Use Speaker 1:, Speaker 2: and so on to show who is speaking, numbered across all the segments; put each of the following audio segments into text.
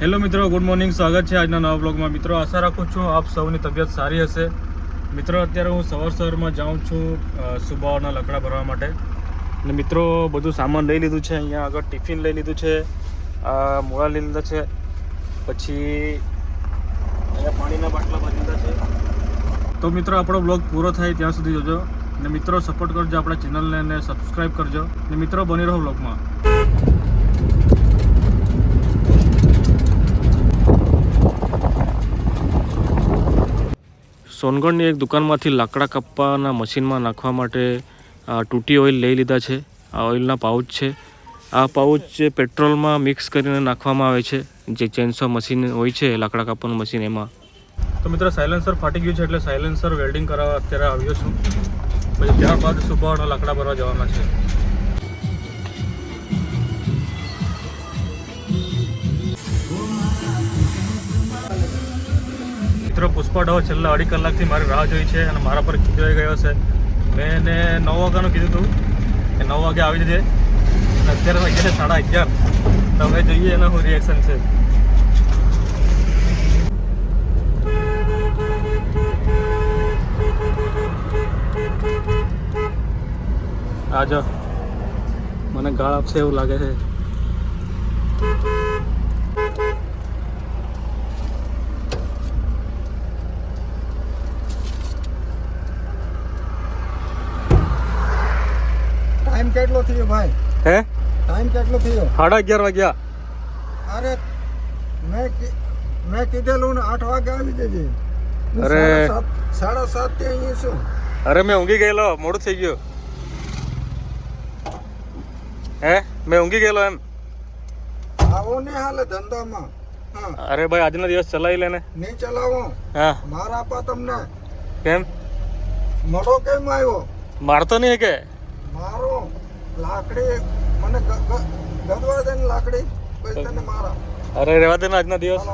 Speaker 1: Hello મિત્રો, good morning. સ્વાગત છે આજના નવા બ્લોગમાં મિત્રો, આશા રાખું છું આપ સૌની તબિયત સારી હશે. મિત્રો, અત્યારે હું સવાર સવારમાં જાઉં છું સુબાઓના લકડા ભરવા માટે. અને મિત્રો, બધું સામાન લઈ લીધું છે. અહીંયા આગળ ટિફિન લઈ લીધું છે. આ મોળા લઈ લીધા છે. પછી અહીંયા પાણીના બાટલા ભરી લીધા છે. તો મિત્રો, આપણો બ્લોગ પૂરો થાય ત્યાં સુધી જોજો. અને મિત્રો, સપોર્ટ કરજો આપણા ચેનલને અને સબસ્ક્રાઈબ કરજો. અને મિત્રો, બની રહો બ્લોગમાં સોનગઢની એક દુકાનમાંથી લાકડા કાપવાના મશીનમાં નાખવા માટે તૂટી ઓઇલ લઈ લીધા છે. આ ઓઇલના પાઉચ છે. આ પાઉચ પેટ્રોલમાં મિક્સ કરીને નાખવામાં આવે છે. જે ચેન્સો મશીન હોય છે, લાકડા કાપવાનું મશીન એમાં. તો મિત્રો, સાયલેન્સર ફાટી ગયું છે એટલે સાયલેન્સર વેલ્ડિંગ કરાવવા અત્યારે આવ્યો છું. પછી ત્યારબાદ સુબાવાના લાકડા ભરવા જવાના છે. મિત્રો પુષ્પા ઢો છેલ્લા અઢી કલાકથી મારી રાહ જોઈ છે અને મારા પર ખીજવાઈ ગયો છે. મેં એને નવ વાગ્યાનું કીધું હતું કે નવ વાગે આવી જજે. અને અત્યારે વાગ્યા છે સાડા અગિયાર. તો હવે જોઈએ એનું શું રિએક્શન છે. આજો મને ગાળ આપશે એવું લાગે છે
Speaker 2: ટાઈમ કેટલો થયો ભાઈ?
Speaker 1: હે?
Speaker 2: ટાઈમ કેટલો થયો?
Speaker 1: સાડા અગિયાર વાગ્યા.
Speaker 2: અરે મેં મેં કીધેલું ને આઠ વાગે આવી જજે.
Speaker 1: અરે.
Speaker 2: સાડા સાતથી અહીંયા છું.
Speaker 1: અરે મેં ઊંઘી ગયેલો. મોડું થઈ ગયું. હે? મેં ઊંઘી ગયેલો એમ.
Speaker 2: આવો ને હાલે ધંધામાં.
Speaker 1: અરે ભાઈ આજનો દિવસ ચલાવી લેને.
Speaker 2: નહીં ચલાવો.
Speaker 1: હા.
Speaker 2: મારા આપા તમને.
Speaker 1: કેમ?
Speaker 2: મોડો કેમ આવ્યો?
Speaker 1: મારતો નહીં કે?
Speaker 2: મારો? લાકડી મને ગદવા દે લાકડી પછી તને મારા.
Speaker 1: અરે રહેવા દે ને આજનો દિવસ.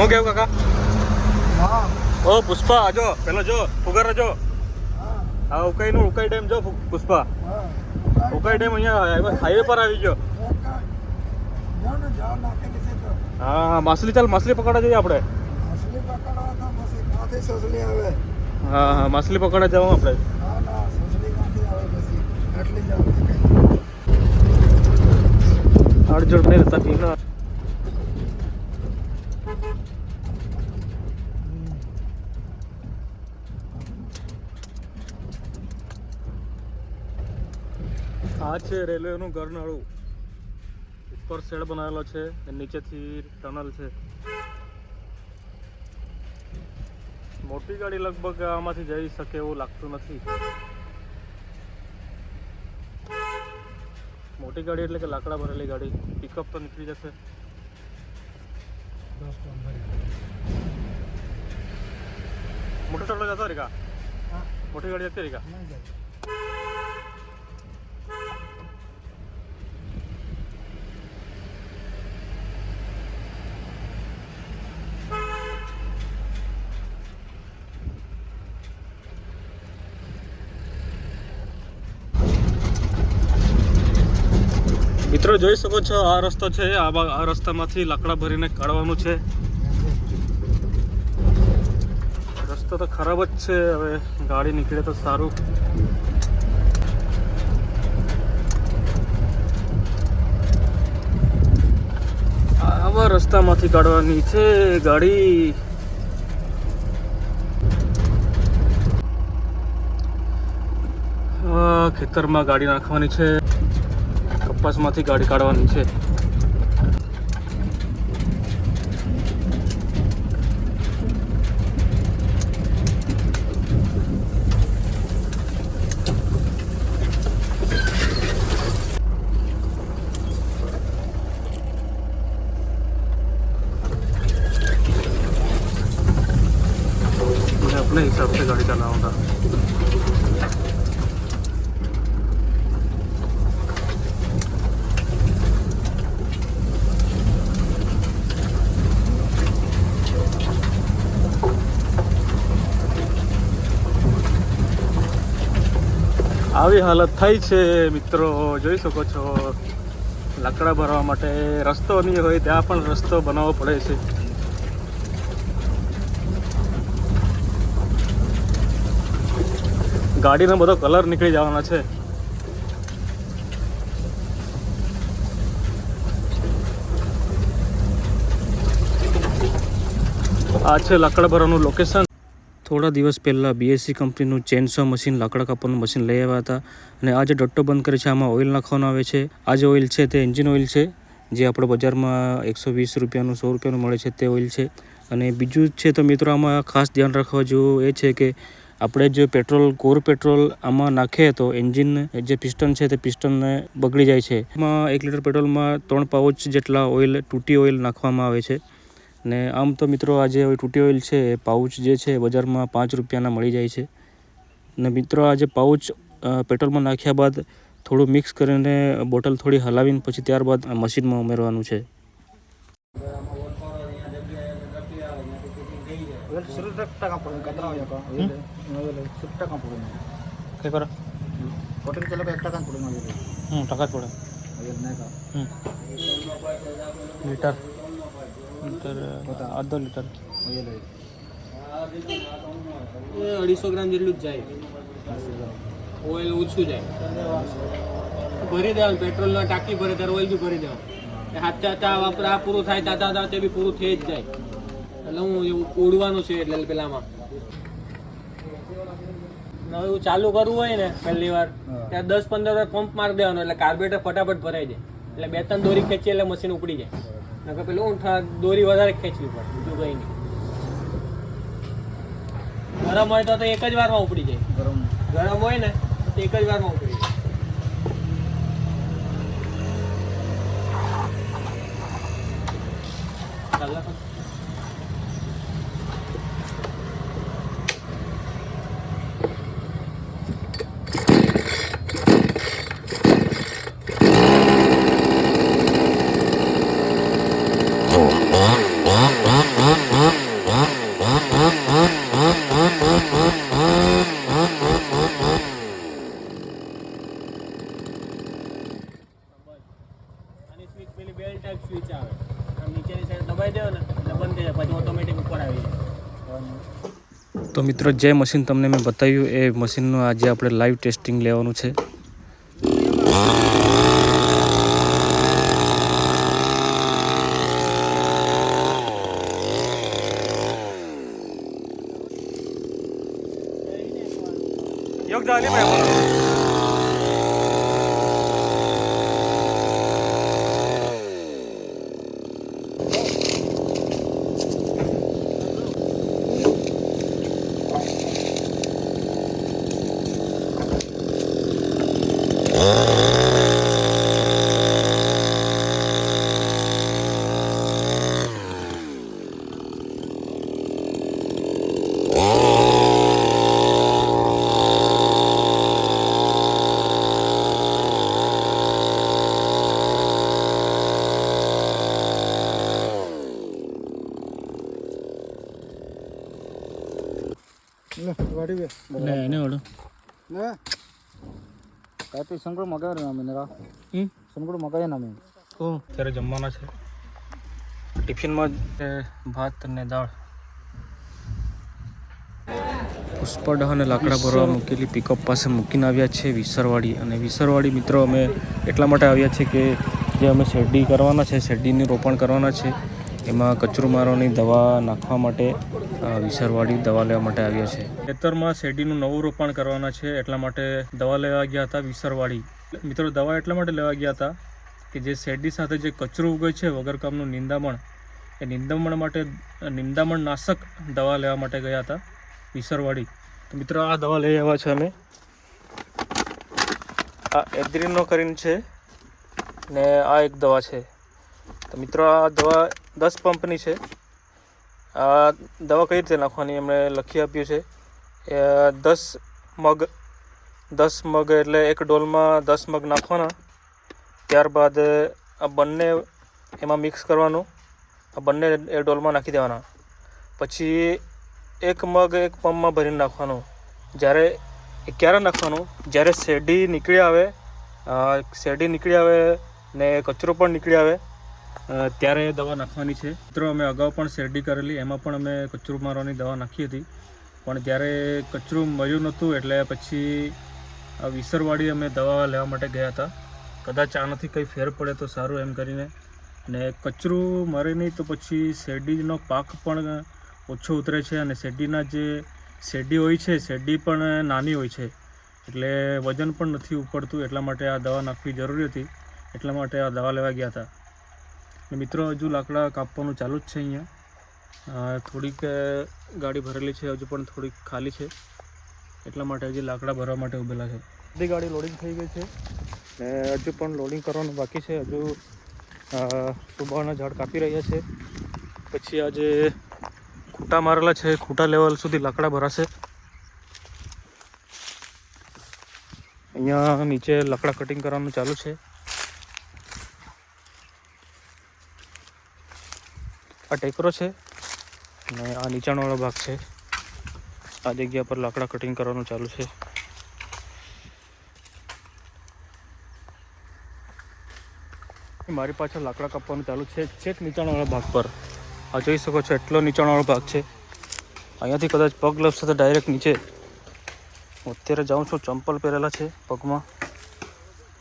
Speaker 2: હા
Speaker 1: કેવું કાકા? ઓ પુષ્પા આજો પેલો જો ફુગર જો.
Speaker 2: હા.
Speaker 1: આ ઉકાઈ નું ઉકાઈ ડેમ જો પુષ્પા. ઉકાઈ ડેમ અહીંયા હાઈવે- પર આવી ગયો. હા હા માછલી ચાલ માછલી પકડવા જઈએ આપણે. હા હા માછલી પકડવા જવું આપણે. અડજોડ નહીં રહેતા આ છે રેલવેનું ગરનાળું ઉપર શેડ બનાવેલો છે નીચેથી ટનલ છે. મોટી ગાડી લગભગ આમાંથી જઈ શકે એવું લાગતું નથી. મોટી ગાડી એટલે કે લાકડા ભરેલી ગાડી. પિકઅપ તો નીકળી જશે. મોટો ટોલો જતો રે કા મોટી ગાડી જતી રે કા મિત્રો, જોઈ શકો છો, આ રસ્તો છે, આ રસ્તામાંથી લાકડા ભરીને કાઢવાનું છે. રસ્તો તો ખરાબ જ છે, હવે ગાડી નીકળે તો સારું. આવા રસ્તામાંથી કાઢવાની છે ગાડી. ખેતરમાં ગાડી નાખવાની છે. કપાસમાંથી ગાડી કાઢવાની છે. આવી હાલત થઈ છે મિત્રો, જોઈ શકો છો. લાકડા ભરવા માટે રસ્તો નહીં હોય, ત્યાં પણ રસ્તો બનાવવો પડે છે. ગાડીનો બધો કલર નીકળી જવાના છે. આ છે લાકડા ભરવાનું લોકેશન થોડા દિવસ પહેલાં બીએસસી કંપનીનું ચેનસો મશીન લાકડા કાપવાનું મશીન લઈ આવ્યા હતા અને આ ડટ્ટો બંધ કરે છે. આમાં ઓઇલ નાખવાનું આવે છે. આ જે ઓઇલ છે તે એન્જિન ઓઇલ છે, જે આપણે બજારમાં એકસો વીસ રૂપિયાનું, સો રૂપિયાનું મળે છે તે ઓઇલ છે. અને બીજું છે તો મિત્રો, આમાં ખાસ ધ્યાન રાખવા જેવું એ છે કે આપણે જે પેટ્રોલ, કોર પેટ્રોલ આમાં નાખીએ તો એન્જિન જે પિસ્ટન છે તે પિસ્ટનને બગડી જાય છે. એમાં એક લીટર પેટ્રોલમાં ત્રણ પાઉચ જેટલા ઓઇલ, તૂટી ઓઇલ નાખવામાં આવે છે. ને આમ તો મિત્રો આ જે તૂટી ઓઇલ છે, પાઉચ જે છે બજારમાં પાંચ રૂપિયાના મળી જાય છે. ને મિત્રો આ જે પાઉચ પેટ્રોલમાં નાખ્યા બાદ થોડું મિક્સ કરીને બોટલ થોડી હલાવીને પછી ત્યારબાદ મશીનમાં ઉમેરવાનું છે.
Speaker 2: સુરત
Speaker 1: લીટર અડધો લીટર.
Speaker 3: અઢીસો ગ્રામ જેટલું જ જાય. ઓઇલ ઓછું જાય. ભરી દેવાનું પેટ્રોલના ટાંકી ભરે, ત્યારે ઓઇલ બી ભરી દેવાનું. હાથ આ વાપરા, આ પૂરું થાય તાતા તે બી પૂરું થઈ જ જાય. એટલે હું એવું ઉડવાનું છે એટલે પેલામાં. હવે એવું ચાલુ કરવું હોય ને, પહેલી વાર, ત્યાં દસ પંદર વાર પંપ મારી દેવાનો, એટલે કાર્બોરેટર ફટાફટ ભરાઈ જાય. એટલે બે ત્રણ દોરી ખેંચી, એટલે મશીન ઉપડી જાય. નકર પેલું ઊંઠા દોરી વધારે ખેંચવી પડે બીજું કંઈ નહીં. ગરમ હોય તો એક જ વારમાં ઉપડી જાય.
Speaker 2: ગરમ.
Speaker 3: ગરમ હોય ને તો એક જ વારમાં ઉપડી જાય. ચાલ નાખો. આની સ્વિચ પેલી બેલ ટાઈપ સ્વિચ આવે આમ નીચેની સાઈડ દબાઈ દેવો ને એટલે બંધ થઈ જાય પછી ઓટોમેટિક ઉપર આવી જાય
Speaker 1: તો મિત્રો, જે મશીન તમને મેં બતાવ્યું, એ મશીનનું આજે આપણે લાઈવ ટેસ્ટિંગ લેવાનું છે.
Speaker 2: લે
Speaker 1: ને એને ઓળો.
Speaker 2: ને કાપી સંગળ મગાવ્યો અમે ને
Speaker 1: હમ?
Speaker 2: સંગળ મગાવ્યા અમે.
Speaker 1: ઓ. અત્યારે જમવાના છે. ટિફિનમાં ભાત અને દાળ. પુષ્પડા અને લાકડા ભરવા મૂકેલી પિકઅપ પાસે મૂકીને આવ્યા છે વિસરવાડી. અને વિસરવાડી મિત્રો અમે એટલા માટે આવ્યા છે કે જે અમે શેરડી કરવાના છે શેરડીનું રોપણ કરવાના છે. એમાં કચરો મારવાની દવા નાખવા માટે અ, વિસરવાડી દવા લેવા માટે આવ્યા છે. ખેતરમાં શેરડીનું નવું રોપણ કરવાના છે એટલા માટે દવા લેવા ગયા હતા વિસરવાડી. મિત્રો દવા એટલા માટે લેવા ગયા હતા કે જે શેરડી સાથે જે કચરો ઉગે છે વગર કામનું નિંદામણ એ નિંદામણ માટે નિંદામણ નાશક દવા લેવા માટે ગયા હતા વિસરવાડી. તો મિત્રો આ દવા લઈ આવ્યા છે અમે. આ એદ્રીનો કરીને છે ને આ એક દવા છે. તો મિત્રો આ દવા દસ પંપની છે. આ દવા કઈ રીતે નાખવાની એમણે લખી આપ્યું છે? દસ મગ દસ મગ એટલે એક ડોલમાં દસ મગ નાખવાના. ત્યારબાદ આ બંને એમાં મિક્સ કરવાનું. આ બંને એ ડોલમાં નાખી દેવાના. પછી એક મગ એક પંપમાં ભરીને નાખવાનું. જ્યારે એ ક્યારે નાખવાનું? જ્યારે શેરડી નીકળી આવે શેરડી નીકળી આવે ને કચરો પણ નીકળી આવે ત્યારે દવા નાખવાની છે. મિત્રો, અમે અગાઉ પણ શેરડી કરેલી, એમાં પણ અમે કચરું મારવાની દવા નાખી હતી. પણ જ્યારે કચરું મળ્યું નહોતું, એટલે પછી આ વિસરવાડી અમે દવા લેવા માટે ગયા હતા. કદાચ આનાથી કંઈ ફેર પડે તો સારું એમ કરીને. અને કચરું મરે નહીં તો પછી શેરડીનો પાક પણ ઓછો ઉતરે છે અને શેરડીના જે શેરડી હોય છે, શેરડી પણ નાની હોય છે. એટલે વજન પણ નથી ઉપડતું, એટલા માટે આ દવા નાખવી જરૂરી હતી. એટલા માટે આ દવા લેવા ગયા હતા. મિત્રો, હજુ લાકડા કાપવાનું ચાલુ જ છે અહીંયા. થોડીક ગાડી ભરેલી છે, હજુ પણ થોડીક ખાલી છે. એટલા માટે હજી લાકડા ભરવા માટે ઊભેલા છે. બધી ગાડી લોડિંગ થઈ ગઈ છે. ને હજુ પણ લોડિંગ કરવાનું બાકી છે. હજુ સુબાના ઝાડ કાપી રહ્યા છે. પછી આજે ખૂટા મારેલા છે. ખૂટા લેવલ સુધી લાકડા ભરાશે. અહીંયા નીચે લાકડા કટિંગ કરવાનું ચાલુ છે. આ ટેકરો છે અને આ નીચાણવાળો ભાગ છે. આ જગ્યા પર લાકડા કટિંગ કરવાનું ચાલુ છે. મારી પાછળ લાકડા કાપવાનું ચાલુ છે. છેક નીચાણવાળા ભાગ પર. આ જોઈ શકો છો એટલો નીચાણવાળો ભાગ છે. અહીંયાથી કદાચ પગ લપસે તો ડાયરેક્ટ નીચે. હું અત્યારે જાઉં છું ચંપલ પહેરેલા છે પગમાં.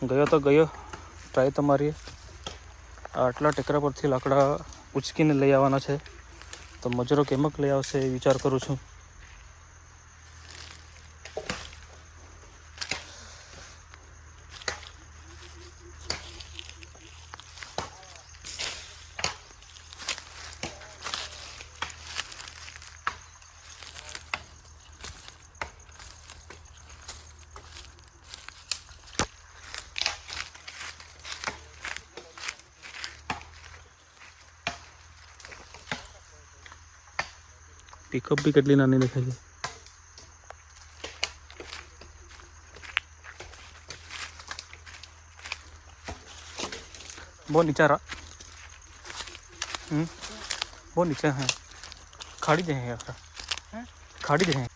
Speaker 1: ગયો તો ગયો. ટ્રાય તમારી આટલા ટેકરા પરથી લાકડા ઉચકીને લઈ આવવાના છે. તો મજૂરો કેમક લઈ આવશે એ વિચાર કરું છું. પિકઅપ બી કેટલી નાની દેખાય છે બહુ નીચા રા હમ બહુ નીચે હે ખાડી દે હે યાર ખાડી દે હે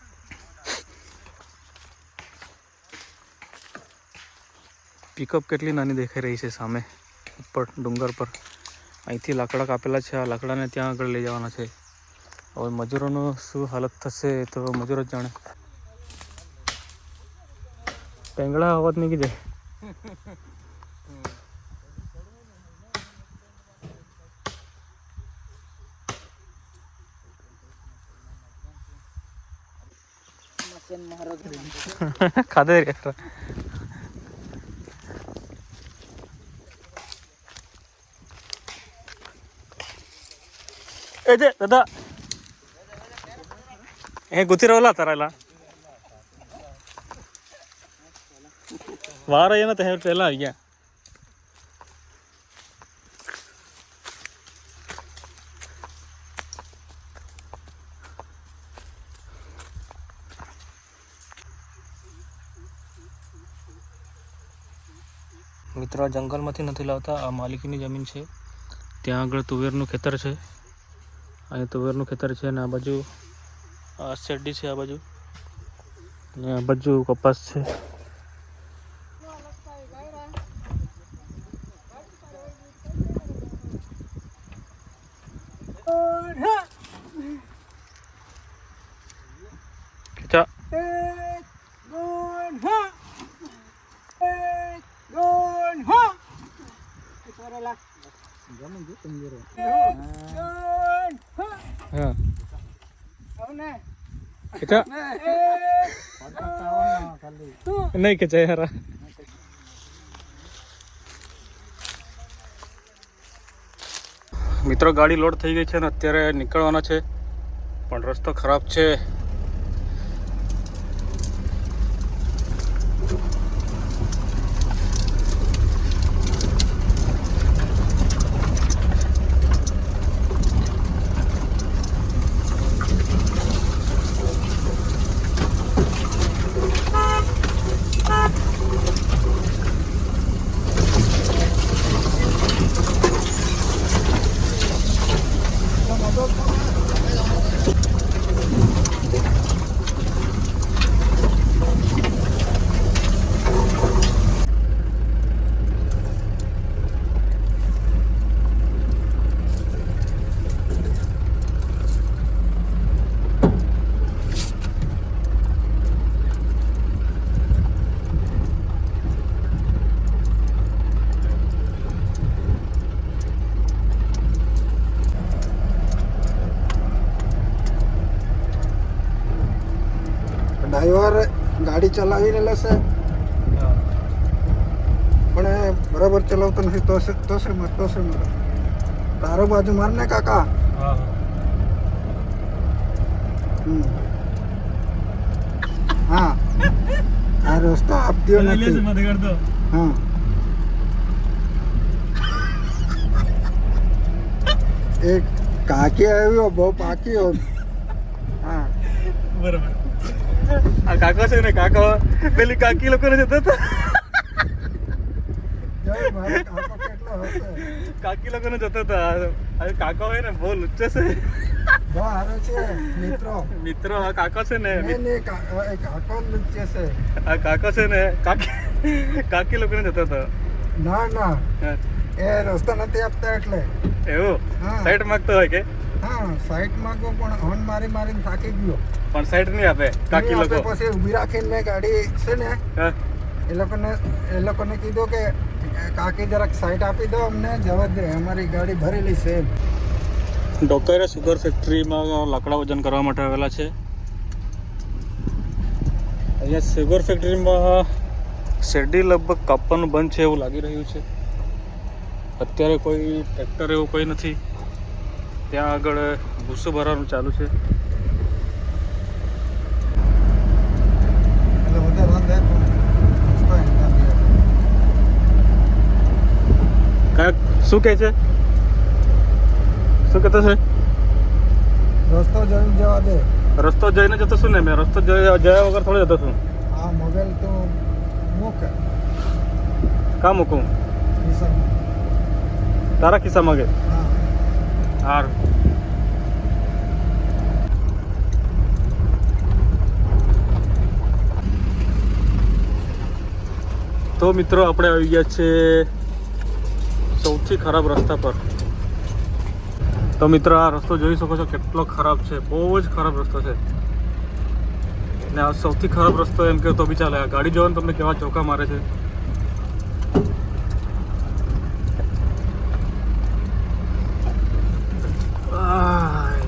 Speaker 1: પિકઅપ કેટલી નાની દેખાઈ રહી છે સામે ઉપર ડુંગર પર અહીંથી લાકડા કાપેલા છે આ લાકડાને ત્યાં આગળ લઈ જવાના છે હવે મજૂરોનું શું હાલત થશે એ તો મજૂરો જ જાણે પેંગડા અવાજ નીકળી જાય ખાધે રે યાર. એ જે દાદા એ ಗುತ್ತಿರವಲ್ಲ ಆ ಥರ ಎಲ್ಲ ವಾರ ಏನಂತ ಹೇಳ್ತಿಲ್ಲ ಈಗ મિત્રો આ જંગલમાંથી નથી લાવતા આ માલિકીની જમીન છે ત્યાં આગળ તુવેરનું ખેતર છે અહીંયા તુવેરનું ખેતર છે અને આ બાજુ આ શેરડી છે આ બાજુ ને આ બાજુ કપાસ છે ખેંચા ખેંચા નહીં ખેંચા યાર મિત્રો ગાડી લોડ થઈ ગઈ છે ને અત્યારે નીકળવાના છે પણ રસ્તો ખરાબ છે.
Speaker 2: ચલાવીને લેશે. પણ એ બરાબર ચલાવતો નથી તો છે તો છે મર તો મર. તારો બાજુ મારને કાકા.
Speaker 1: હા
Speaker 2: હા. આ રસ્તો આપતો નથી. હા. એક કાકી આવ્યો બહુ પાકી હો હા.
Speaker 1: બરાબર. આ કાકા છે ને કાકા પેલી કાકી લોકોને જતા હતા.
Speaker 2: કાકી
Speaker 1: લોકો લોકોને જતા હતા. કાકા હોય ને બહુ લુચ્ચે છે.
Speaker 2: મિત્રો.
Speaker 1: મિત્રો આ કાકા છે ને આ કાકા છે ને કાકી કાકી લોકોને જતા હતા.
Speaker 2: ના ના. એ રસ્તા નથી આપતા એટલે.
Speaker 1: એવું. સાઈડ માંગતો હોય કે?
Speaker 2: હા સાઈડમાં પણ હોર્ન મારી મારીને થાકી ગયો.
Speaker 1: પણ સાઈડ નહીં આપે કાકી લોકો.
Speaker 2: પછી ઊભી રાખીને મેં ગાડી છે ને એ લોકોને એ લોકોને કીધું કે કાકી જરાક સાઈડ આપી દો અમને જવા દે અમારી ગાડી ભરેલી છે.
Speaker 1: ડોકરે સુગર ફેક્ટરીમાં લાકડા વજન કરવા માટે આવેલા છે. અહીંયા સુગર ફેક્ટરીમાં શેરડી લગભગ કાપવાનું બંધ છે એવું લાગી રહ્યું છે. અત્યારે કોઈ ટ્રેક્ટર એવું કોઈ નથી. ત્યાં આગળ ભૂસો ભરવાનું ચાલુ છે. શું કહે છે? શું કહેતો છે?
Speaker 2: રસ્તો જઈને જવા દે.
Speaker 1: રસ્તો જઈને જતો છું ને મેં. રસ્તો જયા વગર થોડો જતો છું.
Speaker 2: આ મોબાઈલ તો મૂક.
Speaker 1: કા મૂકું. તારા ખિસ્સામાં કે?
Speaker 2: હા.
Speaker 1: તો મિત્રો આપણે આવી ગયા છે સૌથી ખરાબ રસ્તા પર. તો મિત્રો આ રસ્તો જોઈ શકો છો કેટલો ખરાબ છે. બહુ જ ખરાબ રસ્તો છે. ને આ સૌથી ખરાબ રસ્તો એમ કે તો બી ચાલે. આ ગાડી જવાનું તમને કેવા ચોકા મારે છે આય.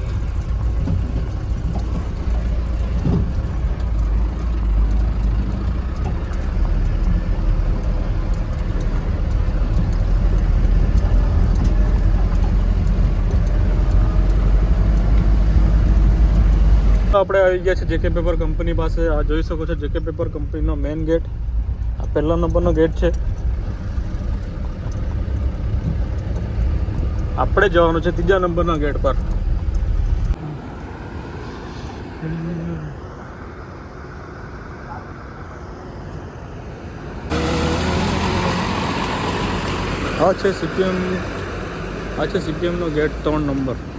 Speaker 1: આપણે આવી ગયા છે જેકે પેપર કંપની પાસે. આ જોઈ શકો છો જેકે પેપર કંપનીનો મેઇન ગેટ. આ પહેલા નંબરનો ગેટ છે. આપણે જવાનું છે ત્રીજા નંબરના ગેટ પર. આ છે સીપીએમ, આ છે સીપીએમનો ગેટ ત્રણ નંબર.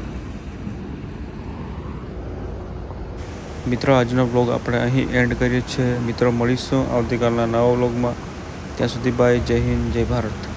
Speaker 1: મિત્રો, આજનો બ્લોગ આપણે અહીં એન્ડ કરીએ છીએ. મિત્રો, મળીશું આવતીકાલના નવા બ્લોગમાં ત્યાં સુધી બાય જય હિન્દ, જય ભારત.